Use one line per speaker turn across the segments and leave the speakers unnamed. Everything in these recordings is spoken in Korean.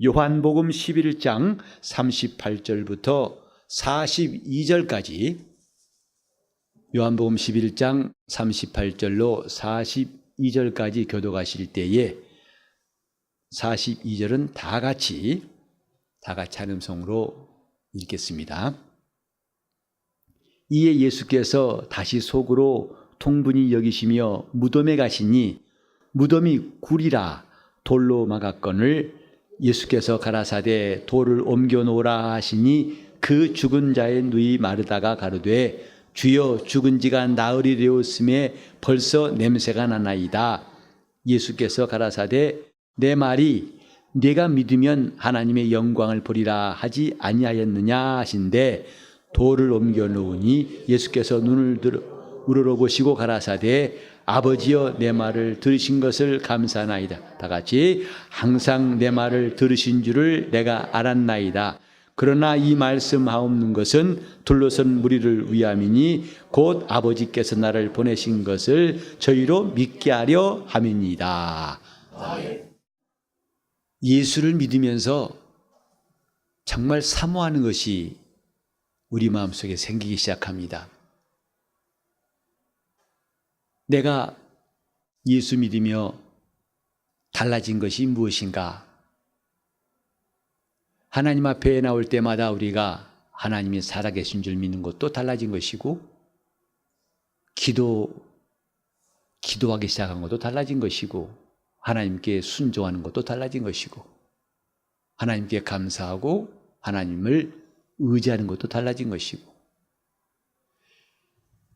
요한복음 11장 38절부터 42절까지 요한복음 11장 38절로 42절까지 교도가실 때에 42절은 다 같이 다 같이 한 음성으로 읽겠습니다. 이에 예수께서 다시 속으로 통분히 여기시며 무덤에 가시니 무덤이 굴이라 돌로 막았건을 예수께서 가라사대 돌을 옮겨 놓으라 하시니 그 죽은 자의 누이 마르다가 가로되 주여 죽은 지가 나흘이 되었음에 벌써 냄새가 나나이다. 예수께서 가라사대 내 말이 네가 믿으면 하나님의 영광을 보리라 하지 아니하였느냐 하신데 돌을 옮겨 놓으니 예수께서 눈을 들어 우러러 보시고 가라사대 아버지여 내 말을 들으신 것을 감사나이다. 다 같이 항상 내 말을 들으신 줄을 내가 알았나이다. 그러나 이 말씀하옵는 것은 둘러선 무리를 위함이니 곧 아버지께서 나를 보내신 것을 저희로 믿게 하려 함이니이다. 예수를 믿으면서 정말 사모하는 것이 우리 마음속에 생기기 시작합니다. 내가 예수 믿으며 달라진 것이 무엇인가? 하나님 앞에 나올 때마다 우리가 하나님이 살아계신 줄 믿는 것도 달라진 것이고, 기도, 기도하기 시작한 것도 달라진 것이고, 하나님께 순종하는 것도 달라진 것이고, 하나님께 감사하고 하나님을 의지하는 것도 달라진 것이고,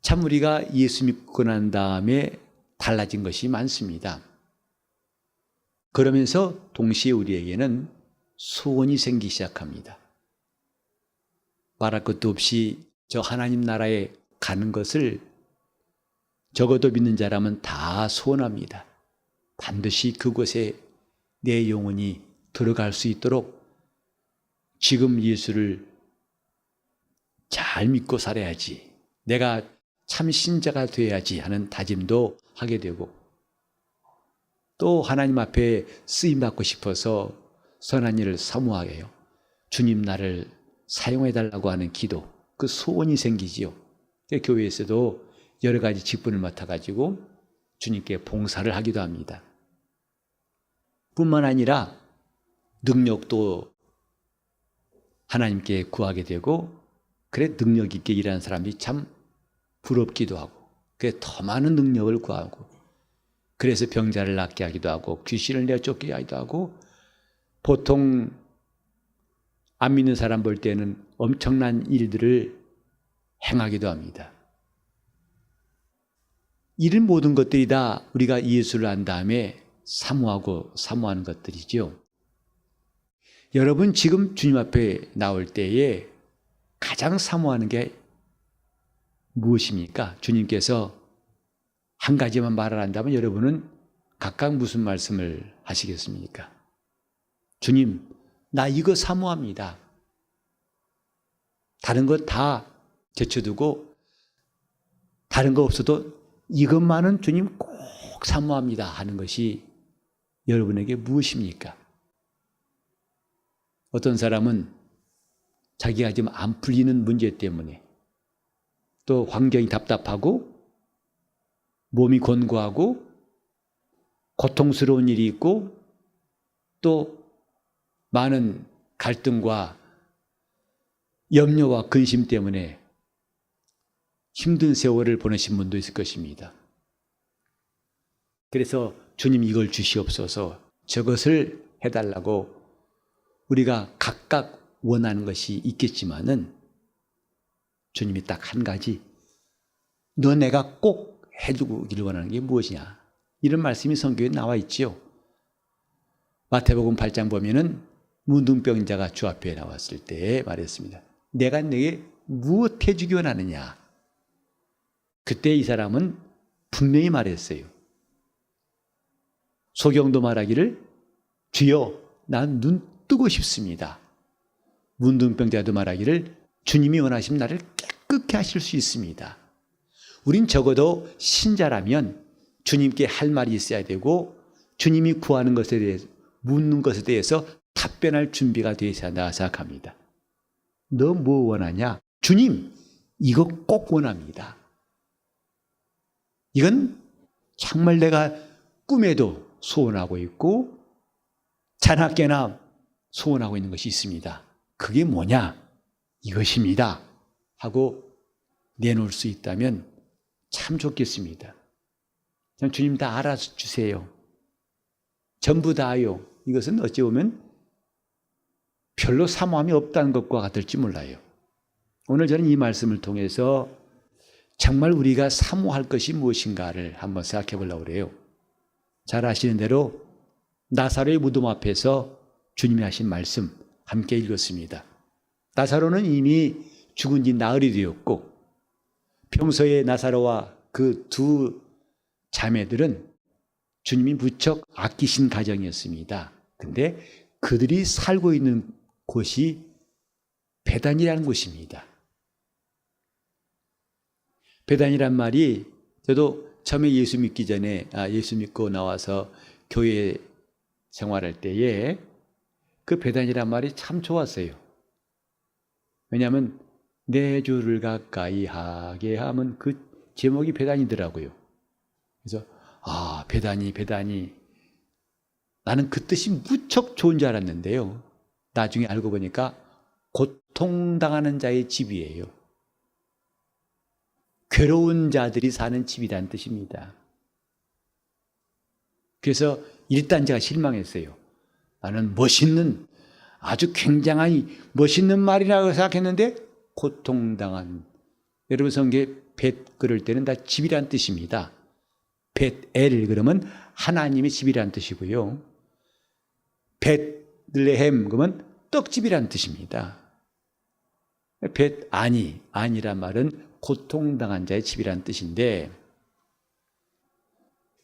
참 우리가 예수 믿고 난 다음에 달라진 것이 많습니다. 그러면서 동시에 우리에게는 소원이 생기기 시작합니다. 말할 것도 없이 저 하나님 나라에 가는 것을 적어도 믿는 자라면 다 소원합니다. 반드시 그곳에 내 영혼이 들어갈 수 있도록 지금 예수를 잘 믿고 살아야지. 내가 참 신자가 되어야지 하는 다짐도 하게 되고 또 하나님 앞에 쓰임 받고 싶어서 선한 일을 사모하게 요 주님 나를 사용해 달라고 하는 기도 그 소원이 생기지요. 교회에서도 여러 가지 직분을 맡아 가지고 주님께 봉사를 하기도 합니다. 뿐만 아니라 능력도 하나님께 구하게 되고 그래 능력 있게 일하는 사람이 참 부럽기도 하고 그래 더 많은 능력을 구하고 그래서 병자를 낫게 하기도 하고 귀신을 내쫓게 하기도 하고 보통 안 믿는 사람 볼 때는 엄청난 일들을 행하기도 합니다. 이런 모든 것들이 다 우리가 예수를 안 다음에 사모하고 사모하는 것들이죠. 여러분 지금 주님 앞에 나올 때에 가장 사모하는 게 무엇입니까? 주님께서 한 가지만 말을 한다면 여러분은 각각 무슨 말씀을 하시겠습니까? 주님, 나 이거 사모합니다. 다른 것 다 제쳐두고 다른 거 없어도 이것만은 주님 꼭 사모합니다 하는 것이 여러분에게 무엇입니까? 어떤 사람은 자기가 지금 안 풀리는 문제 때문에 또 환경이 답답하고 몸이 권고하고 고통스러운 일이 있고 또 많은 갈등과 염려와 근심 때문에 힘든 세월을 보내신 분도 있을 것입니다. 그래서 주님 이걸 주시옵소서 저것을 해달라고 우리가 각각 원하는 것이 있겠지만은 주님이 딱 한 가지 너 내가 꼭 해주기를 원하는 게 무엇이냐 이런 말씀이 성경에 나와 있지요. 마태복음 8장 보면은 문둥병자가 주 앞에 나왔을 때 말했습니다. 내가 내게 무엇 해주기 원하느냐? 그때 이 사람은 분명히 말했어요. 소경도 말하기를 주여 난 눈 뜨고 싶습니다. 문둥병자도 말하기를 주님이 원하시면 나를 깨끗게 하실 수 있습니다. 우린 적어도 신자라면 주님께 할 말이 있어야 되고 주님이 구하는 것에 대해서 묻는 것에 대해서 답변할 준비가 되어 있다 생각합니다. 너 뭐 원하냐? 주님, 이거 꼭 원합니다. 이건 정말 내가 꿈에도 소원하고 있고 자나깨나 소원하고 있는 것이 있습니다. 그게 뭐냐? 이것입니다. 하고 내놓을 수 있다면 참 좋겠습니다. 주님 다 알아주세요. 전부 다요. 이것은 어찌 보면 별로 사모함이 없다는 것과 같을지 몰라요. 오늘 저는 이 말씀을 통해서 정말 우리가 사모할 것이 무엇인가를 한번 생각해 보려고 그래요. 잘 아시는 대로 나사로의 무덤 앞에서 주님이 하신 말씀 함께 읽었습니다. 나사로는 이미 죽은 지 나흘이 되었고 평소에 나사로와 그 두 자매들은 주님이 무척 아끼신 가정이었습니다. 근데 그들이 살고 있는 곳이 배단이라는 곳입니다. 배단이란 말이 저도 처음에 예수 믿기 전에 아, 예수 믿고 나와서 교회 생활할 때에 그 배단이란 말이 참 좋았어요. 왜냐하면 내 주를 가까이 하게 하면 그 제목이 배단이더라고요. 그래서 아 배단이 배단이 나는 그 뜻이 무척 좋은 줄 알았는데요. 나중에 알고 보니까 고통당하는 자의 집이에요. 괴로운 자들이 사는 집이라는 뜻입니다. 그래서 일단 제가 실망했어요. 나는 멋있는 아주 굉장한 멋있는 말이라고 생각했는데 고통당한 여러분 성경에 벳 그럴 때는 다 집이란 뜻입니다. 벳엘 그러면 하나님의 집이란 뜻이고요. 벳레헴 그러면 떡집이란 뜻입니다. 벳 아니 아니란 말은 고통당한 자의 집이란 뜻인데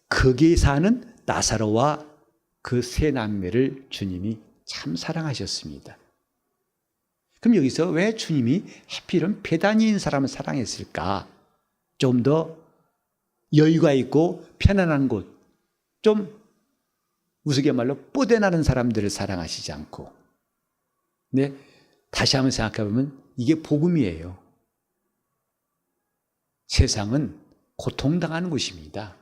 거기에 사는 나사로와 그 세 남매를 주님이 참 사랑하셨습니다. 그럼 여기서 왜 주님이 하필은 배단위인 사람을 사랑했을까? 좀 더 여유가 있고 편안한 곳, 좀 우스갯말로 뽀대나는 사람들을 사랑하시지 않고. 네, 다시 한번 생각해보면 이게 복음이에요. 세상은 고통당하는 곳입니다.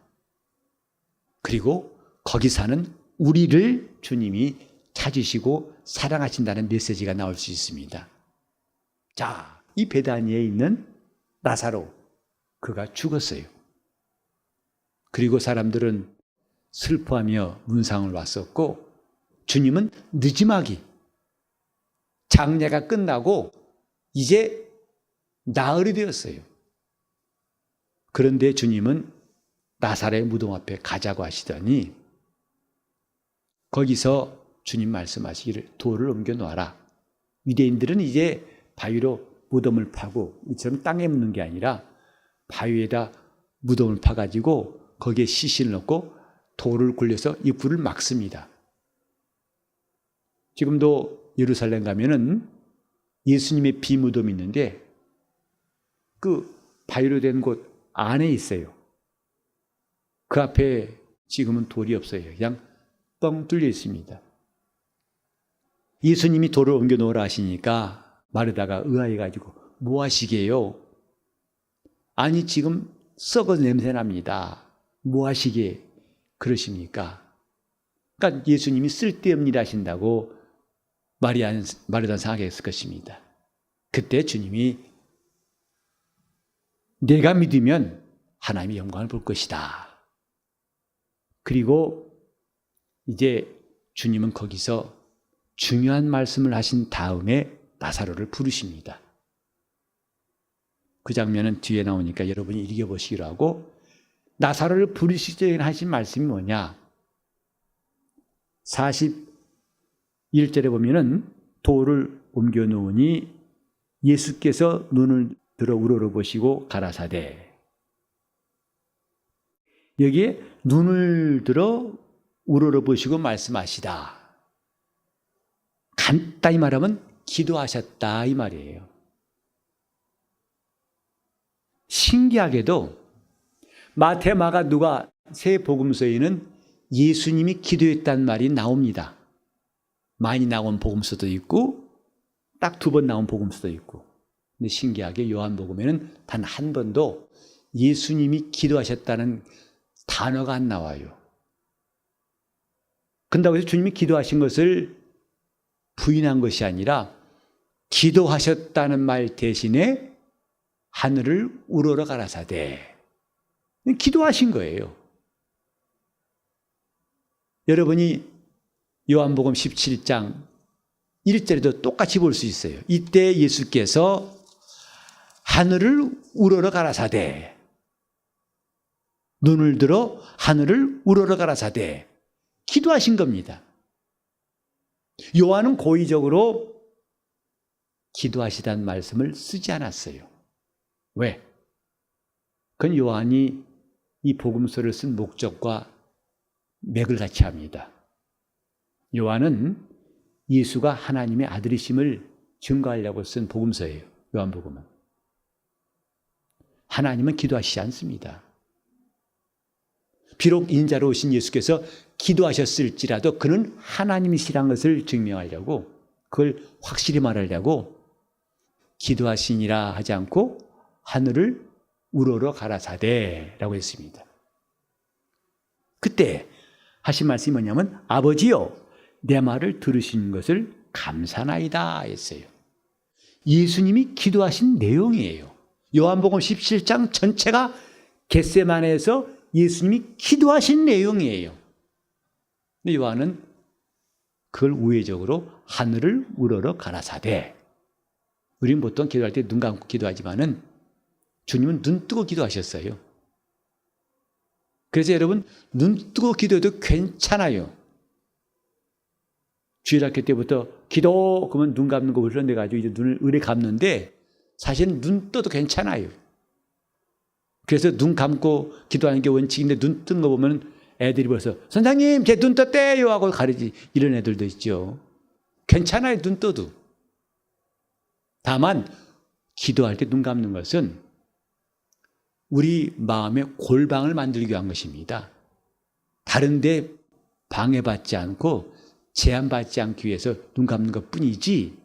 그리고 거기 사는 우리를 주님이 찾으시고 사랑하신다는 메시지가 나올 수 있습니다. 자, 이 베다니에 있는 나사로 그가 죽었어요. 그리고 사람들은 슬퍼하며 문상을 왔었고 주님은 늦지막이 장례가 끝나고 이제 나흘이 되었어요. 그런데 주님은 나사렛 무덤 앞에 가자고 하시더니 거기서 주님 말씀하시기를 돌을 옮겨 놓아라. 유대인들은 이제 바위로 무덤을 파고 이처럼 땅에 묻는 게 아니라 바위에다 무덤을 파가지고 거기에 시신을 넣고 돌을 굴려서 이 불을 막습니다. 지금도 예루살렘 가면은 예수님의 비무덤이 있는데 그 바위로 된 곳 안에 있어요. 그 앞에 지금은 돌이 없어요. 그냥 뻥 뚫려 있습니다. 예수님이 돌을 옮겨 놓으라 하시니까 마르다가 의아해 가지고 뭐 하시게요? 아니 지금 썩어 냄새 납니다. 뭐 하시게 그러십니까? 그러니까 예수님이 쓸데없는 일 하신다고 마르다는 생각했을 것입니다. 그때 주님이 내가 믿으면 하나님의 영광을 볼 것이다. 그리고 이제 주님은 거기서 중요한 말씀을 하신 다음에 나사로를 부르십니다. 그 장면은 뒤에 나오니까 여러분이 읽어보시기로 하고 나사로를 부르시기 전에 하신 말씀이 뭐냐? 41절에 보면은 돌을 옮겨 놓으니 예수께서 눈을 들어 우러러보시고 가라사대 여기에 눈을 들어 우러러보시고 말씀하시다. 간단히 말하면 기도하셨다 이 말이에요. 신기하게도 마태, 마가, 누가 세 복음서에는 예수님이 기도했다는 말이 나옵니다. 많이 나온 복음서도 있고 딱 두 번 나온 복음서도 있고 근데 신기하게 요한복음에는 단 한 번도 예수님이 기도하셨다는 단어가 안 나와요. 그런다고 해서 주님이 기도하신 것을 부인한 것이 아니라 기도하셨다는 말 대신에 하늘을 우러러 가라사대 기도하신 거예요. 여러분이 요한복음 17장 1절에도 똑같이 볼 수 있어요. 이때 예수께서 하늘을 우러러 가라사대 눈을 들어 하늘을 우러러 가라사대 기도하신 겁니다. 요한은 고의적으로 기도하시다는 말씀을 쓰지 않았어요. 왜? 그건 요한이 이 복음서를 쓴 목적과 맥을 같이 합니다. 요한은 예수가 하나님의 아들이심을 증거하려고 쓴 복음서예요. 요한복음은. 하나님은 기도하시지 않습니다. 비록 인자로 오신 예수께서 기도하셨을지라도 그는 하나님이시란 것을 증명하려고 그걸 확실히 말하려고 기도하시니라 하지 않고 하늘을 우러러 가라사대라고 했습니다. 그때 하신 말씀이 뭐냐면 아버지요 내 말을 들으신 것을 감사나이다 했어요. 예수님이 기도하신 내용이에요. 요한복음 17장 전체가 겟세만에서 예수님이 기도하신 내용이에요. 근데 요한은 그걸 우회적으로 하늘을 우러러 가라사대. 우리는 보통 기도할 때 눈 감고 기도하지만은 주님은 눈 뜨고 기도하셨어요. 그래서 여러분 눈 뜨고 기도해도 괜찮아요. 주일학교 때부터 기도 그러면 눈 감는 거 훈련돼 가지고 이제 눈을 의뢰 감는데 사실은 눈 떠도 괜찮아요. 그래서 눈 감고 기도하는 게 원칙인데 눈 뜬 거 보면 애들이 벌써 선생님 제 눈 떴대요 하고 가르치 이런 애들도 있죠. 괜찮아요 눈 떠도. 다만 기도할 때 눈 감는 것은 우리 마음에 골방을 만들기 위한 것입니다. 다른데 방해받지 않고 제한받지 않기 위해서 눈 감는 것 뿐이지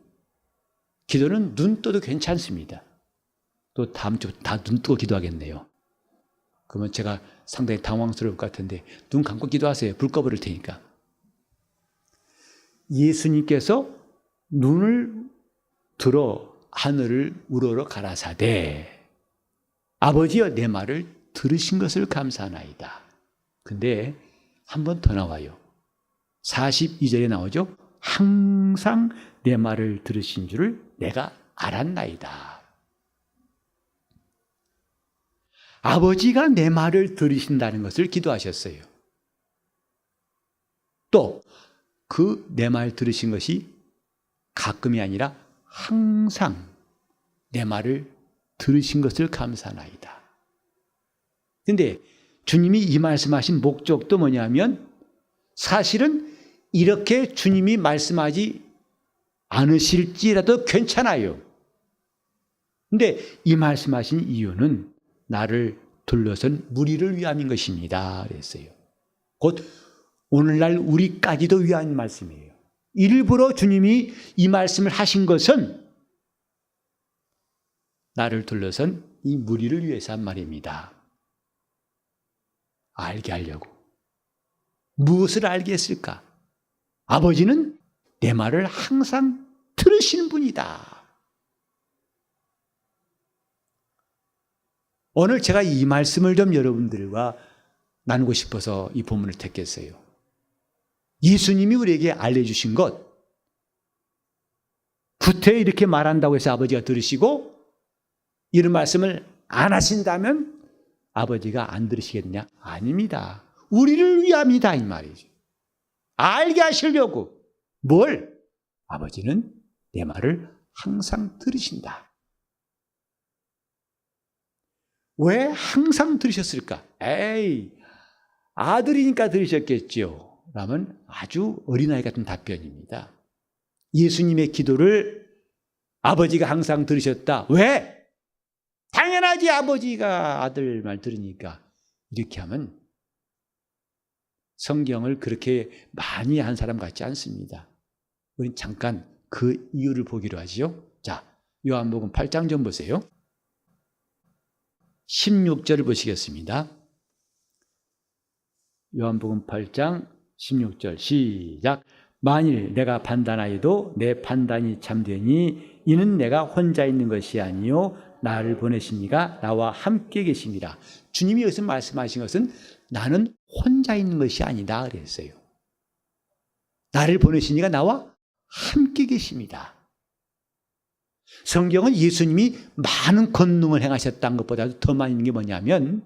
기도는 눈 떠도 괜찮습니다. 또 다음 주 다 눈 뜨고 기도하겠네요. 그러면 제가 상당히 당황스러울 것 같은데 눈 감고 기도하세요. 불 꺼버릴 테니까. 예수님께서 눈을 들어 하늘을 우러러 가라사대 아버지여 내 말을 들으신 것을 감사하나이다. 근데 한 번 더 나와요. 42절에 나오죠. 항상 내 말을 들으신 줄을 내가 알았나이다. 아버지가 내 말을 들으신다는 것을 기도하셨어요. 또 그 내 말 들으신 것이 가끔이 아니라 항상 내 말을 들으신 것을 감사나이다. 근데 주님이 이 말씀하신 목적도 뭐냐면 사실은 이렇게 주님이 말씀하지 않으실지라도 괜찮아요. 근데 이 말씀하신 이유는 나를 둘러선 무리를 위함인 것입니다. 그랬어요. 곧 오늘날 우리까지도 위한 말씀이에요. 일부러 주님이 이 말씀을 하신 것은 나를 둘러선 이 무리를 위해서 한 말입니다. 알게 하려고. 무엇을 알게 했을까? 아버지는 내 말을 항상 들으시는 분이다. 오늘 제가 이 말씀을 좀 여러분들과 나누고 싶어서 이 본문을 택했어요. 예수님이 우리에게 알려주신 것, 구태 이렇게 말한다고 해서 아버지가 들으시고 이런 말씀을 안 하신다면 아버지가 안 들으시겠냐? 아닙니다. 우리를 위함이다 이 말이죠. 알게 하시려고 뭘? 아버지는 내 말을 항상 들으신다. 왜 항상 들으셨을까? 에이, 아들이니까 들으셨겠지요. 라면 아주 어린아이 같은 답변입니다. 예수님의 기도를 아버지가 항상 들으셨다. 왜? 당연하지 아버지가 아들 말 들으니까 이렇게 하면 성경을 그렇게 많이 한 사람 같지 않습니다. 우린 잠깐 그 이유를 보기로 하지요. 자, 요한복음 8장 좀 보세요. 16절을 보시겠습니다. 요한복음 8장 16절 시작. 만일 내가 판단하여도 내 판단이 참되니 이는 내가 혼자 있는 것이 아니요 나를 보내시니가 나와 함께 계십니다. 주님이 여기서 말씀하신 것은 나는 혼자 있는 것이 아니다 그랬어요. 나를 보내시니가 나와 함께 계십니다. 성경은 예수님이 많은 권능을 행하셨다는 것보다도 더 있는 게 뭐냐면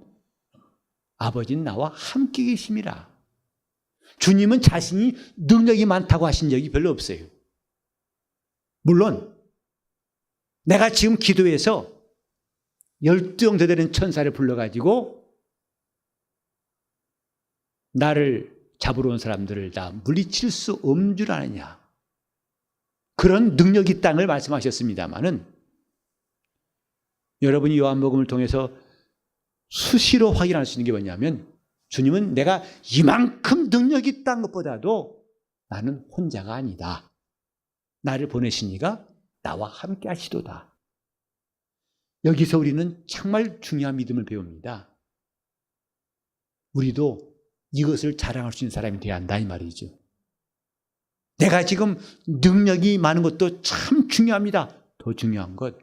아버지는 나와 함께 계십니다. 주님은 자신이 능력이 많다고 하신 적이 별로 없어요. 물론 내가 지금 기도해서 열두 영도 되는 천사를 불러가지고 나를 잡으러 온 사람들을 다 물리칠 수 없는 줄 아느냐. 그런 능력이 있다는 걸 말씀하셨습니다마는 여러분이 요한복음을 통해서 수시로 확인할 수 있는 게 뭐냐면 주님은 내가 이만큼 능력이 있다는 것보다도 나는 혼자가 아니다. 나를 보내시니가 나와 함께 하시도다. 여기서 우리는 정말 중요한 믿음을 배웁니다. 우리도 이것을 자랑할 수 있는 사람이 되어야 한다 이 말이죠. 내가 지금 능력이 많은 것도 참 중요합니다. 더 중요한 것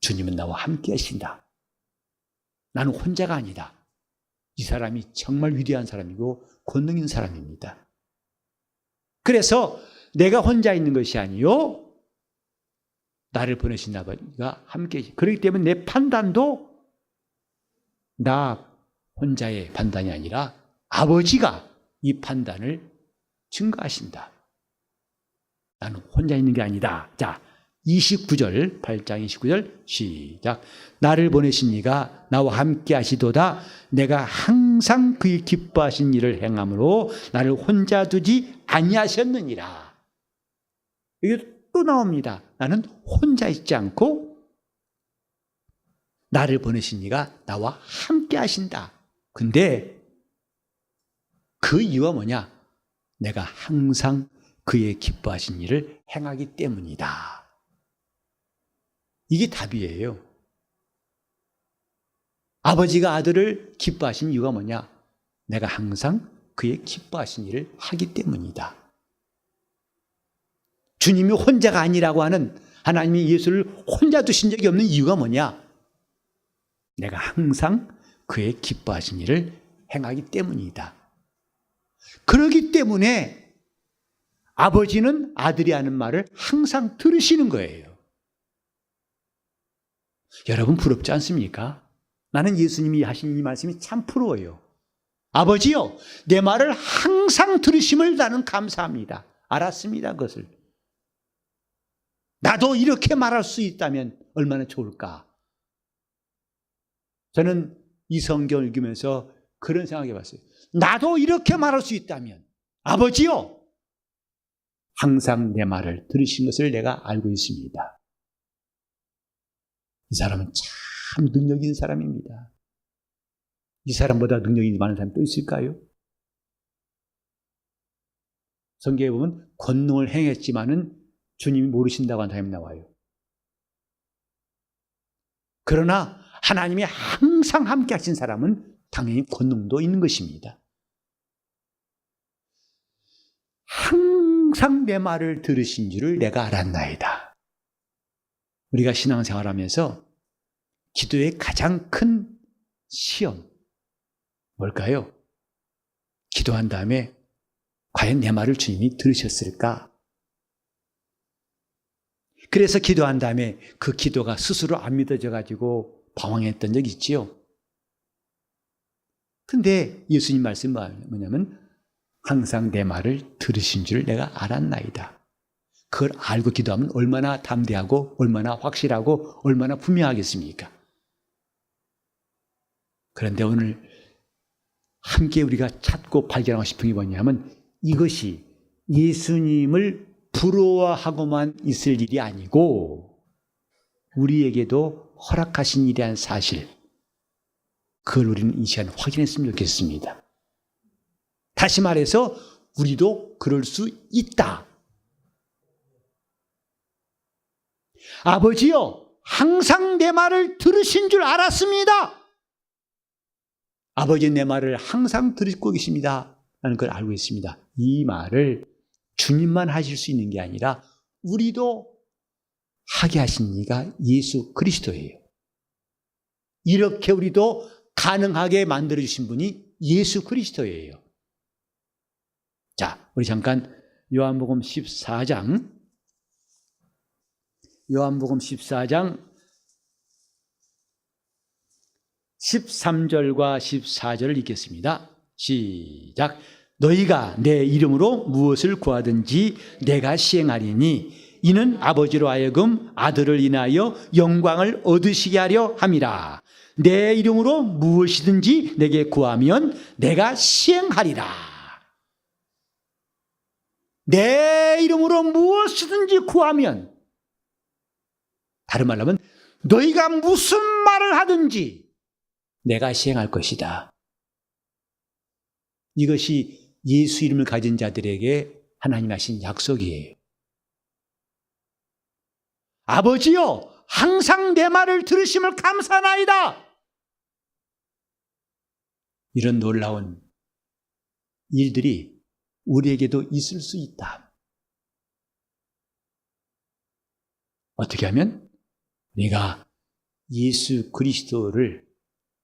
주님은 나와 함께 하신다. 나는 혼자가 아니다. 이 사람이 정말 위대한 사람이고 권능 있는 사람입니다. 그래서 내가 혼자 있는 것이 아니요 나를 보내신 아버지가 함께 그렇기 때문에 내 판단도 나 혼자의 판단이 아니라 아버지가 이 판단을 증거하신다. 나는 혼자 있는 게 아니다. 자, 29절, 8장 29절, 시작. 나를 보내신 이가 나와 함께 하시도다. 내가 항상 그의 기뻐하신 일을 행함으로 나를 혼자 두지 아니하셨느니라. 이게 또 나옵니다. 나는 혼자 있지 않고 나를 보내신 이가 나와 함께 하신다. 근데 그 이유가 뭐냐? 내가 항상 그의 기뻐하신 일을 행하기 때문이다. 이게 답이에요. 아버지가 아들을 기뻐하신 이유가 뭐냐? 내가 항상 그의 기뻐하신 일을 하기 때문이다. 주님이 혼자가 아니라고 하는 하나님이 예수를 혼자 두신 적이 없는 이유가 뭐냐? 내가 항상 그의 기뻐하신 일을 행하기 때문이다. 그러기 때문에 아버지는 아들이 하는 말을 항상 들으시는 거예요. 여러분 부럽지 않습니까? 나는 예수님이 하신 이 말씀이 참 부러워요. 아버지요, 내 말을 항상 들으심을 나는 감사합니다. 알았습니다, 그것을. 나도 이렇게 말할 수 있다면 얼마나 좋을까? 저는 이 성경을 읽으면서 그런 생각해 봤어요. 나도 이렇게 말할 수 있다면, 아버지요! 항상 내 말을 들으신 것을 내가 알고 있습니다. 이 사람은 참 능력 있는 사람입니다. 이 사람보다 능력이 많은 사람이 또 있을까요? 성경에 보면 권능을 행했지만은 주님이 모르신다고 하는 사람이 나와요. 그러나 하나님이 항상 함께 하신 사람은 당연히 권능도 있는 것입니다. 항상 내 말을 들으신 줄을 내가 알았나이다. 우리가 신앙생활 하면서 기도의 가장 큰 시험, 뭘까요? 기도한 다음에 과연 내 말을 주님이 들으셨을까? 그래서 기도한 다음에 그 기도가 스스로 안 믿어져 가지고 방황했던 적 있지요. 근데 예수님 말씀이 뭐냐면 항상 내 말을 들으신 줄 내가 알았나이다. 그걸 알고 기도하면 얼마나 담대하고 얼마나 확실하고 얼마나 분명하겠습니까? 그런데 오늘 함께 우리가 찾고 발견하고 싶은 게 뭐냐면 이것이 예수님을 부러워하고만 있을 일이 아니고 우리에게도 허락하신 일이란 사실 그걸 우리는 이 시간 확인했으면 좋겠습니다. 다시 말해서 우리도 그럴 수 있다. 아버지요, 항상 내 말을 들으신 줄 알았습니다. 아버지 내 말을 항상 들으고 계십니다. 라는 걸 알고 있습니다. 이 말을 주님만 하실 수 있는 게 아니라 우리도 하게 하신 이가 예수 그리스도예요. 이렇게 우리도 가능하게 만들어주신 분이 예수 그리스도예요. 자, 우리 잠깐 요한복음 14장 요한복음 14장 13절과 14절을 읽겠습니다. 시작. 너희가 내 이름으로 무엇을 구하든지 내가 시행하리니 이는 아버지로 하여금 아들을 인하여 영광을 얻으시게 하려 함이라. 내 이름으로 무엇이든지 내게 구하면 내가 시행하리라. 내 이름으로 무엇이든지 구하면 다른 말로 하면 너희가 무슨 말을 하든지 내가 시행할 것이다. 이것이 예수 이름을 가진 자들에게 하나님 하신 약속이에요. 아버지요, 항상 내 말을 들으심을 감사나이다. 이런 놀라운 일들이 우리에게도 있을 수 있다. 어떻게 하면 우리가 예수 그리스도를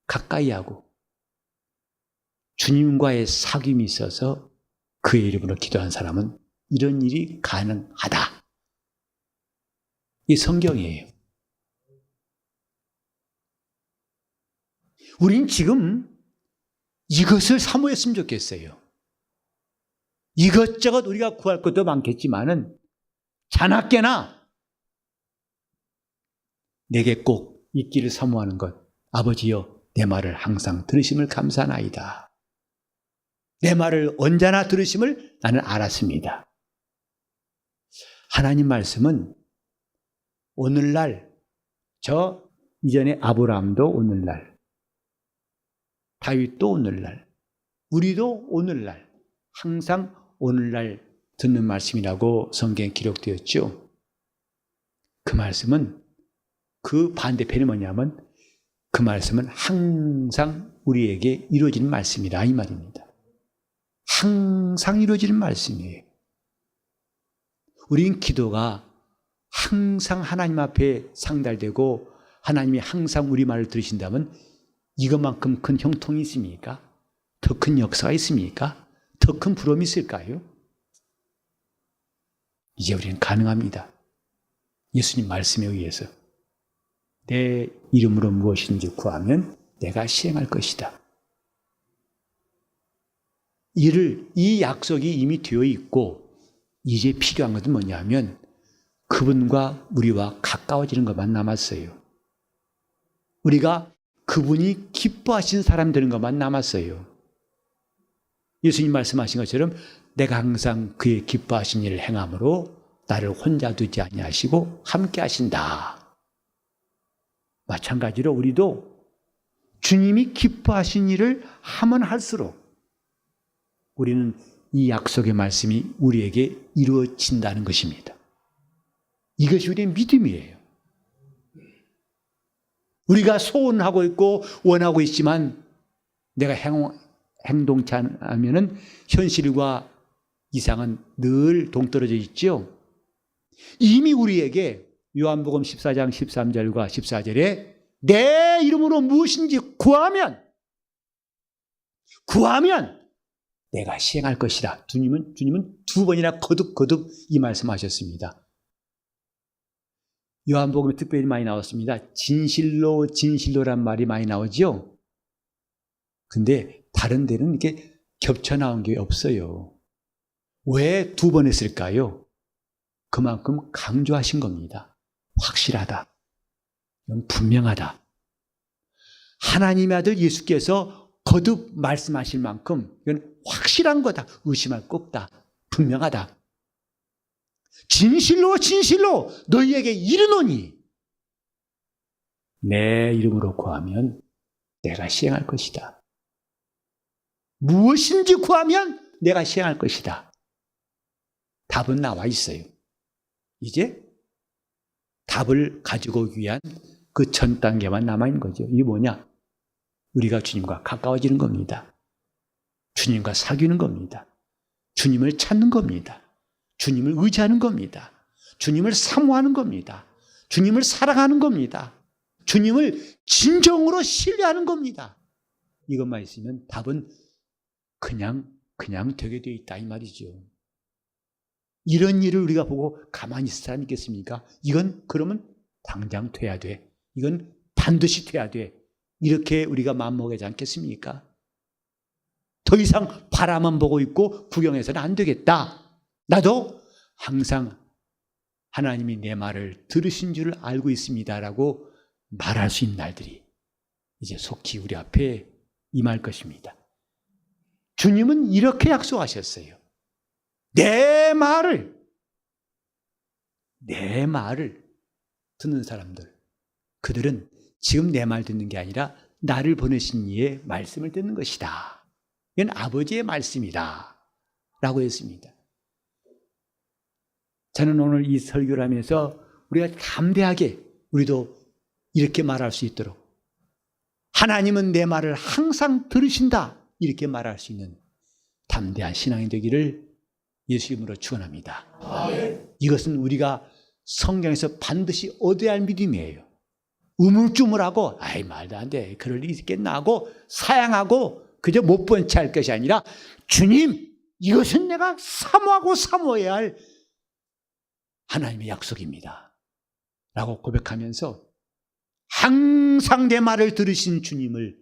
가까이 하고 주님과의 사귐이 있어서 그의 이름으로 기도한 사람은 이런 일이 가능하다. 이 성경이에요. 우린 지금 이것을 사모했으면 좋겠어요. 이것저것 우리가 구할 것도 많겠지만은 자나깨나 내게 꼭 있기를 사모하는 것. 아버지여, 내 말을 항상 들으심을 감사나이다. 내 말을 언제나 들으심을 나는 알았습니다. 하나님 말씀은 오늘날 저 이전에 아브라함도 오늘날 다윗도 오늘날 우리도 오늘날 항상 오늘날 듣는 말씀이라고 성경에 기록되었죠. 그 말씀은 그 반대편이 뭐냐면 그 말씀은 항상 우리에게 이루어지는 말씀이라 이 말입니다. 항상 이루어지는 말씀이에요. 우린 기도가 항상 하나님 앞에 상달되고 하나님이 항상 우리 말을 들으신다면 이것만큼 큰 형통이 있습니까? 더 큰 역사가 있습니까? 더 큰 부러움이 있을까요? 이제 우리는 가능합니다. 예수님 말씀에 의해서. 내 이름으로 무엇인지 구하면 내가 시행할 것이다. 이를, 이 약속이 이미 되어 있고, 이제 필요한 것은 뭐냐 하면, 그분과 우리와 가까워지는 것만 남았어요. 우리가 그분이 기뻐하신 사람 되는 것만 남았어요. 예수님 말씀하신 것처럼 내가 항상 그의 기뻐하신 일을 행함으로 나를 혼자 두지 아니하시고 함께 하신다. 마찬가지로 우리도 주님이 기뻐하신 일을 하면 할수록 우리는 이 약속의 말씀이 우리에게 이루어진다는 것입니다. 이것이 우리의 믿음이에요. 우리가 소원하고 있고 원하고 있지만 내가 행, 행동치 않으면 현실과 이상은 늘 동떨어져 있죠. 이미 우리에게 요한복음 14장 13절과 14절에 내 이름으로 무엇인지 구하면 구하면 내가 시행할 것이다. 주님은 주님은 두 번이나 거듭 거듭 이 말씀하셨습니다. 요한복음에 특별히 많이 나왔습니다. 진실로 진실로란 말이 많이 나오죠. 근데 다른 데는 이렇게 겹쳐 나온 게 없어요. 왜 두 번 했을까요? 그만큼 강조하신 겁니다. 확실하다. 분명하다. 하나님의 아들 예수께서 거듭 말씀하실 만큼 이건 확실한 거다. 의심할 거 없다. 분명하다. 진실로 진실로 너희에게 이르노니 내 이름으로 구하면 내가 시행할 것이다. 무엇인지 구하면 내가 시행할 것이다. 답은 나와 있어요. 이제 답을 가지고 위한 그 전 단계만 남아있는 거죠. 이게 뭐냐? 우리가 주님과 가까워지는 겁니다. 주님과 사귀는 겁니다. 주님을 찾는 겁니다. 주님을 의지하는 겁니다. 주님을 사모하는 겁니다. 주님을 사랑하는 겁니다. 주님을 진정으로 신뢰하는 겁니다. 이것만 있으면 답은 그냥 그냥 되게 돼 있다 이 말이죠. 이런 일을 우리가 보고 가만히 있을 사람 있겠습니까? 이건 그러면 당장 돼야 돼. 이건 반드시 돼야 돼. 이렇게 우리가 마음먹지 않겠습니까? 더 이상 바라만 보고 있고 구경해서는 안 되겠다. 나도 항상 하나님이 내 말을 들으신 줄을 알고 있습니다라고 말할 수 있는 날들이 이제 속히 우리 앞에 임할 것입니다. 주님은 이렇게 약속하셨어요. 내 말을, 내 말을 듣는 사람들, 그들은 지금 내 말 듣는 게 아니라 나를 보내신 이의 말씀을 듣는 것이다. 이건 아버지의 말씀이다. 라고 했습니다. 저는 오늘 이 설교를 하면서 우리가 담대하게 우리도 이렇게 말할 수 있도록 하나님은 내 말을 항상 들으신다. 이렇게 말할 수 있는 담대한 신앙이 되기를 예수 이름으로 축원합니다. 이것은 우리가 성경에서 반드시 얻어야 할 믿음이에요. 우물쭈물하고 아이 말도 안 돼. 그럴 리 있겠나 하고 사양하고 그저 못 본 채 할 것이 아니라 주님 이것은 내가 사모하고 사모해야 할 하나님의 약속입니다. 라고 고백하면서 항상 내 말을 들으신 주님을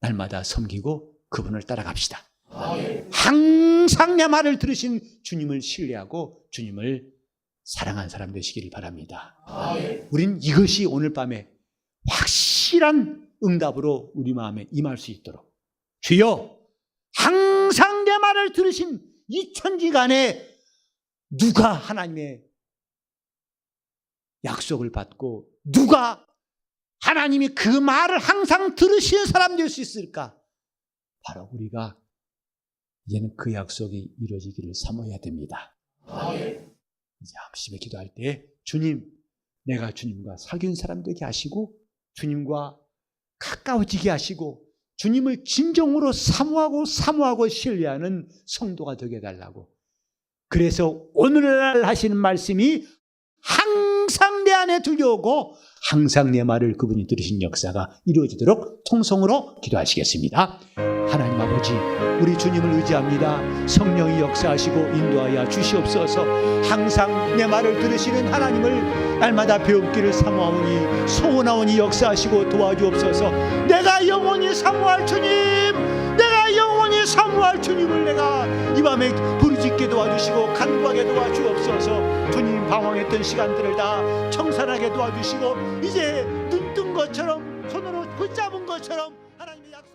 날마다 섬기고 그분을 따라갑시다. 항상 내 말을 들으신 주님을 신뢰하고 주님을 사랑한 사람 되시기를 바랍니다. 우린 이것이 오늘 밤에 확실한 응답으로 우리 마음에 임할 수 있도록 주여 항상 내 말을 들으신 이 천지간에 누가 하나님의 약속을 받고 누가 하나님이 그 말을 항상 들으시는 사람 될 수 있을까? 바로 우리가 이제는 그 약속이 이루어지기를 사모해야 됩니다. 이제 함심에 기도할 때 주님, 내가 주님과 사귀는 사람 되게 하시고 주님과 가까워지게 하시고 주님을 진정으로 사모하고 사모하고 신뢰하는 성도가 되게 해달라고. 그래서 오늘날 하시는 말씀이 항상 내 안에 들려오고 항상 내 말을 그분이 들으신 역사가 이루어지도록 통성으로 기도하시겠습니다. 하나님 아버지, 우리 주님을 의지합니다. 성령이 역사하시고 인도하여 주시옵소서. 항상 내 말을 들으시는 하나님을 날마다 배우기를 사모하오니 소원하오니 역사하시고 도와주옵소서. 내가 영원히 사모할 주님, 내가 영원히 사모할 주님을 내가 이 밤에 부르짖게 도와주시고 간구하게 도와주옵소서. 주님 방황했던 시간들을 다 청산하게 도와주시고 이제 눈 뜬 것처럼 손으로 붙잡은 것처럼 하나님의 약속.